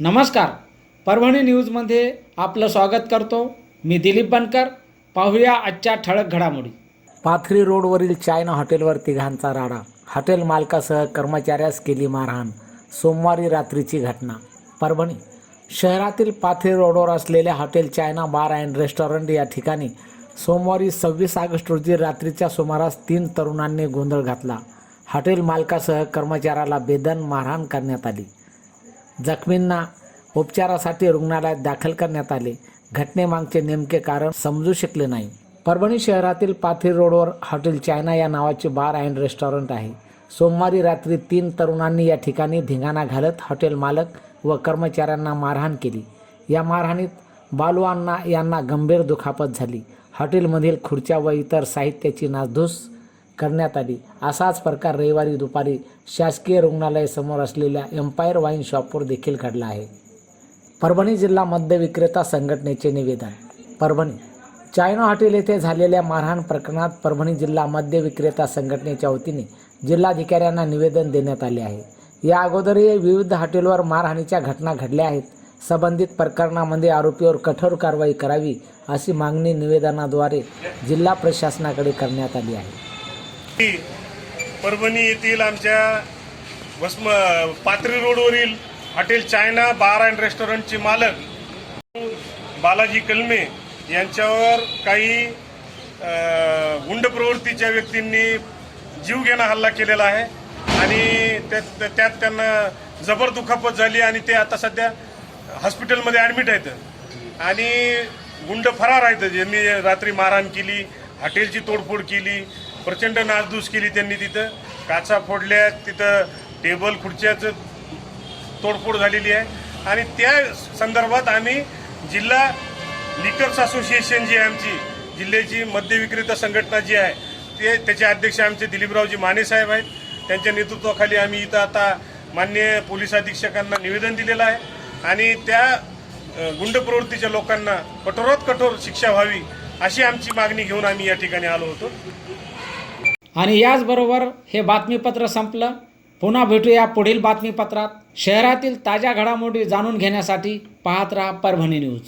नमस्कार. परभणी न्यूजमध्ये आपलं स्वागत करतो. मी दिलीप बनकर. पाहूया आजच्या ठळक घडामोडी. पाथरी रोडवरील चायना हॉटेलवर तिघांचा राडा. हॉटेल मालकासह कर्मचाऱ्यास केली मारहाण. सोमवारी रात्रीची घटना. परभणी. शहरातील पाथरी रोडवर असलेल्या hotel China bar and restaurant या ठिकाणी सोमवारी सव्वीस ऑगस्ट रोजी रात्रीच्या सुमारास तीन तरुणांनी गोंधळ घातला. हॉटेल मालकासह कर्मचाऱ्याला बेदन मारहाण करण्यात आली. जखमींना उपचारासाठी रुग्णालयात दाखल करण्यात आले. घटनेमागचे नेमके कारण समजू शकले नाही. परभणी शहरातील पाथरी रोडवर हॉटेल चायना या नावाचे बार अँड रेस्टॉरंट आहे. सोमवारी रात्री तीन तरुणांनी या ठिकाणी धिंगाणा घालत हॉटेल मालक व कर्मचाऱ्यांना मारहाण केली. या मारहाणीत बालवांना यांना गंभीर दुखापत झाली. हॉटेलमधील खुर्च्या व इतर साहित्याची नासधूस करण्यात आली. असाच प्रकार रविवारी दुपारी शासकीय रुग्णालयासमोर असलेल्या एम्पायर वाईन शॉपवर देखील घडला आहे. परभणी जिल्हा मद्य विक्रेता संघटनेचे निवेदन. परभणी चायना हॉटेल येथे झालेल्या मारहाण प्रकरणात परभणी जिल्हा मद्य विक्रेता संघटनेच्या वतीने जिल्हाधिकाऱ्यांना निवेदन देण्यात आले आहे. या अगोदरही विविध हॉटेलवर मारहाणीच्या घटना घडल्या आहेत. संबंधित प्रकरणामध्ये आरोपीवर कठोर कारवाई करावी अशी मागणी निवेदनाद्वारे जिल्हा प्रशासनाकडे करण्यात आली आहे. परभणी येथील आमच्या वस्म पात्री रोडवरील हॉटेल चायना बार अँड रेस्टॉरंटचे मालक बालाजी कलमे यांच्यावर काही गुंड प्रवृत्तीच्या व्यक्तींनी जीवघेणा हल्ला केलेला आहे आणि त्यात त्यात त्यांना जबर दुखापत झाली आणि ते आता सध्या हॉस्पिटलमध्ये ॲडमिट आहेत. आणि गुंड फरार आहेत. ज्यांनी रात्री मारहाण केली हॉटेलची तोडफोड केली प्रचंड नासधूस केली त्यांनी तिथं. काचा फोडल्या तिथं टेबल खुर्च्याचं तोडफोड झालेली आहे. आणि त्या संदर्भात आम्ही जिल्हा लिकर्स असोसिएशन जी आहे आमची जिल्ह्याची मद्य विक्रेता संघटना जी आहे ते त्याचे अध्यक्ष आमचे दिलीपरावजी माने साहेब आहेत. त्यांच्या नेतृत्वाखाली आम्ही इथं आता मान्य पोलीस अधीक्षकांना निवेदन दिलेलं आहे. आणि त्या गुंड प्रवृत्तीच्या लोकांना कठोरात कठोर शिक्षा व्हावी अशी आमची मागणी घेऊन आम्ही या ठिकाणी आलो होतो. आणि याचबरोबर हे बातमीपत्र संपलं. पुन्हा भेटूया पुढील बातमीपत्रात. शहरातील ताज्या घडामोडी जाणून घेण्यासाठी पाहत राहा परभणी न्यूज.